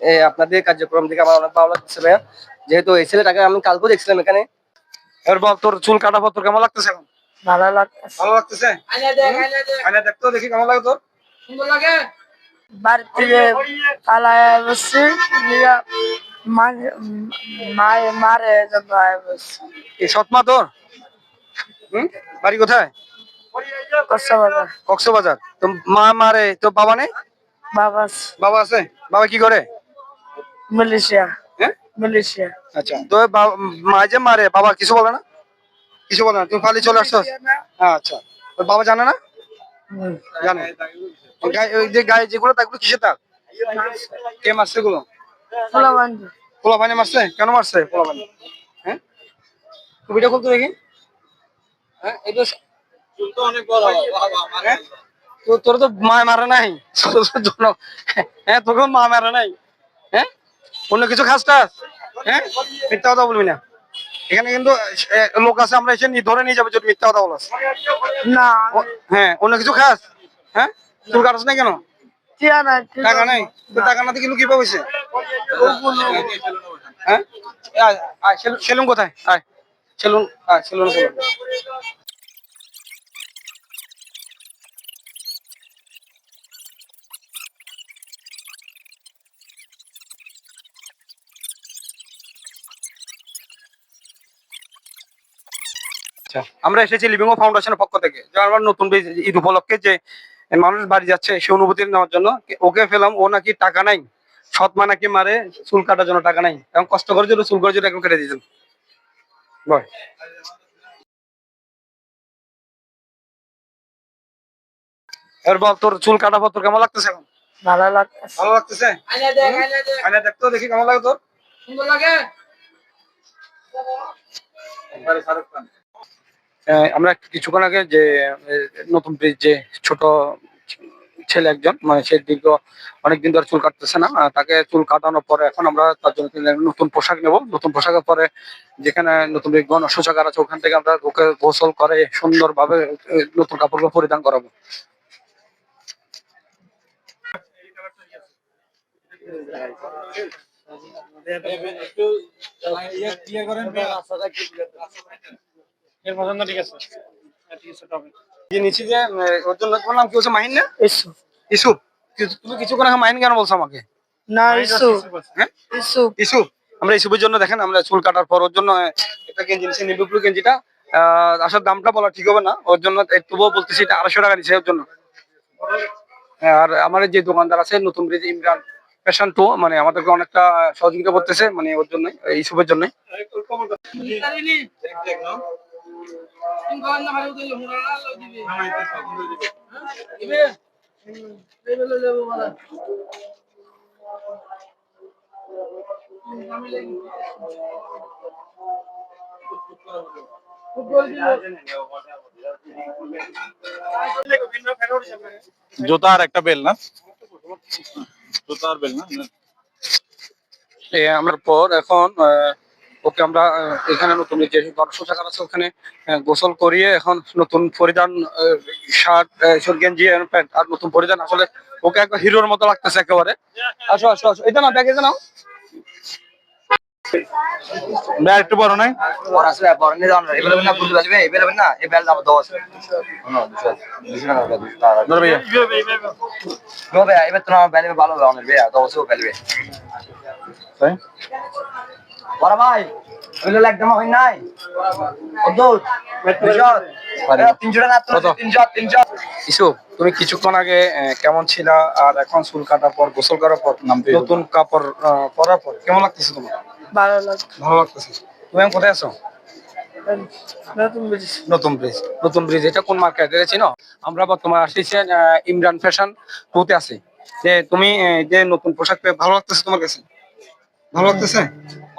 এ, আপনাদের কার্যক্রম থেকে আমার অনেক ভালো লাগছে ভাইয়া। যেহেতু এই ছেলেটাকে আমি কালকেও দেখছিলাম এখানে। এবার বল তোর চুল কাটা পর তোর কেমন লাগতেছে এখন? ভালো লাগতেছে। ভালো লাগতেছে? আয়না দেখতো দেখি। কেমন লাগে তোর। বাড়ি থেকে পালায় বসছি মারে সৎমা তোর? বাড়ি কোথায়? কক্সবাজার। তো মা মারে তো বাবা নেই? বাবা বাবা আছে? বাবা কি করে? মালয়েশিয়া হ্যাঁ মালয়েশিয়া আচ্ছা। তো মা যে মারে বাবা কিছু বলে না? কিছু বলে না? তুমি খালি চলে আসছো? হ্যাঁ আচ্ছা। তোর বাবা জানে না? হুম। জানে। ওই যে গায়ে যেগুলো তাগুলো কিসের তার কে মারছে গুলো পোলা পানি মারছে? কেন মারছে পোলা পানি হ্যাঁ দেখি। হ্যাঁ এটা হ্যাঁ? তো তোর তো মা মারে নাই। হ্যাঁ তোকে মা মারে নাই। হ্যাঁ? অন্য কিছু খাস টাস হ্যাঁ? মিথ্যা কথা বলবি না। এখানে কিন্তু লোক আছে আমরা এসে ধরে নিয়ে যাবে যদি মিথ্যা কথা বলাস। না। হ্যাঁ অন্য কিছু খাস? হ্যাঁ? চুল কাটাস না কেন? টাকা নাই। টাকা না কিন্তু কি পাইছে হ্যাঁ? সেলুন- সেলুন কোথায়? আয় সেলুন আয় সেলুন সেলুন। আচ্ছা আমরা এসেছি লিভিং ফাউন্ডেশনের পক্ষ থেকে। যে আমার নতুন ঈদ উপলক্ষে যে মানুষ বাড়ি যাচ্ছে সে অনুভূতি নেওয়ার জন্য ওকে ফেলাম ও নাকি টাকা নাই সৎ মা নাকি মারে চুল কাটার জন্য টাকা নাই এবং কষ্ট করে জন্য চুল করে জন্য এখন কেটে দিয়েছেন। বয় তোর চুল কাটা পর তোর কেমন লাগতেছে? এখন ভালো লাগতেছে। ভালো লাগতেছে? আয়না দেখতো দেখি। কেমন লাগে তোর। আহ, আমরা কিছুক্ষণ আগে যে নতুন ব্রিজ যে ছোট ছেলে একজন মানে সে দীর্ঘ অনেকদিন ধরে চুল কাটতেছে না তাকে চুল কাটানোর পরে এখন আমরা তার জন্য নতুন পোশাক নেব। নতুন পোশাকের পরে যেখানে নতুন ব্রিজ গণশৌচাগার আছে ওখান থেকে আমরা ওকে গোসল করে সুন্দরভাবে নতুন কাপড়গুলো পরিধান করাবো। যে নিচে যে ওর জন্য তোমার নাম কি হচ্ছে মাহিন না? ইসু। ইসুফ তুমি কিছুক্ষণ আগে মাহিন কেন বলছো আমাকে? না ইসু। ইসু আমরা ইসুফের জন্য দেখেন আমরা চুল কাটার পর ওর জন্য একটা গেঞ্জি নিচ্ছি নেভি গেঞ্জিটা। আসার দামটা বলা ঠিক হবে না। ওর জন্য তবুও বলতেছি এটা আড়াইশো টাকা নিচ্ছে ওর জন্য। হ্যাঁ, আর আমার যে দোকানদার আছে নতুন ব্রিজ ইমরান ফ্যাশন টু মানে আমাদেরকে অনেকটা সহযোগিতা করতেছে মানে ওর জন্য ইসুফের জন্য জুতা আর একটা বেল না? জুতা আর বেল না? এ, আমরা পর এখন আহ, ওকে আমরা এখানে নতুন যে গণশৌচাগার আছে ওখানে গোসল করিয়ে এখন নতুন পরিধান শার্ট গেঞ্জি প্যান্ট আর নতুন পরিধান। আসলে ওকে একবার হিরোর মতো লাগতেছে একেবারে। আসো আসো আসো। এটা না ব্যাগে নাও। ব্যাগ একটু বড় নাই? না। বুঝতে পারবে এভেলেবেল না এই বেল দাম ধর এবার তো বেলে ভালো হবে বেলবে তাই? বড় ভাই ওইগুলো একদম হয় নাই। তুমি কিছুক্ষণ আগে কেমন ছিলা? আর এখন চুল কাটার পর গোসল করার পর নতুন কাপড় পরার পর কেমন লাগতেছে তোমার? ভালো লাগছে। ভালো লাগতেছে। তুমি কোথায় আছো? নতুন ব্রিজ নতুন ব্রিজ এটা কোন মার্কেট এটা চিনো? আমরা বর্তমানে আসছি আহ, ইমরান ফ্যাশন টুতে আছি। যে তুমি যে নতুন পোশাক পেয়ে ভালো লাগতেছে তোমার কাছে? ভালো লাগতেছে?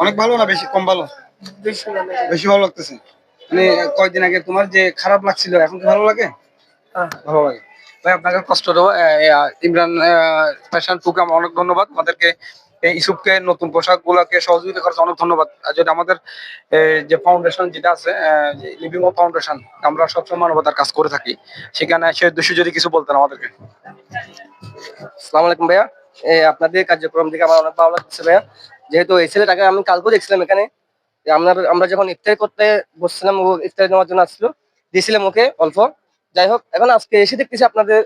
অনেক ভালো না বেশি কম ভালো? বেশি ভালো লাগতেছে? মানে কয়েকদিন আগে তোমার যে খারাপ লাগছিল এখন কি ভালো লাগে? হ্যাঁ। ভালো লাগে। ভাই আপনাকে কষ্ট দেবো। ইমরান ফ্যাশন আমার অনেক ধন্যবাদ। আমাদেরকে এই ইসুপকে নতুন পোশাক গুলাকে সহযোগিতা করার অনেক ধন্যবাদ। যেটা আমাদের যে ফাউন্ডেশন যেটা আছে লিভিং ও ফাউন্ডেশন আমরা সবসময় মানবতার কাজ করে থাকি। সেখানে সে উদ্দেশ্যে যদি কিছু বলতেন আমাদেরকে। আসসালামু আলাইকুম ভাইয়া। আপনাদের কার্যক্রম দেখে আমার অনেক ভালো লাগছে ভাইয়া। যেহেতু এই ছেলেটাকে আমি কালকেও দেখছিলাম এখানে আমরা আমরা যখন ইফতার করতে বসছিলাম, ও ইফতার নেওয়ার জন্য আসছিল, দিয়েছিলাম ওকে অল্প। যাই হোক, এখন আজকে এসে দেখতেছি আপনাদের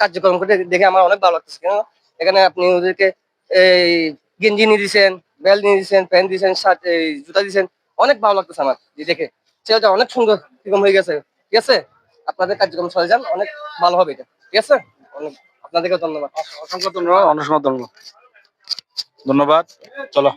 কার্যক্রম করে দেখে আমার অনেক ভালো লাগতেছে। কেন এখানে আপনি ওদেরকে এই গেঞ্জি নিয়ে দিয়েছেন বেল নিয়ে দিয়েছেন, প্যান্ট দিয়েছেন, শার্ট, এই জুতা দিয়েছেন, অনেক ভালো লাগতেছে আমার দেখে। ছেলেটা অনেক সুন্দর এরকম হয়ে গেছে। ঠিক আছে? আপনাদের কার্যক্রম চলে যান, অনেক ভালো হবে এটা। ঠিক আছে? অনেক আপনাদেরকে ধন্যবাদ। অসংখ্য ধন্যবাদ অসংখ্য ধন্যবাদ। ধন্যবাদ। চলো।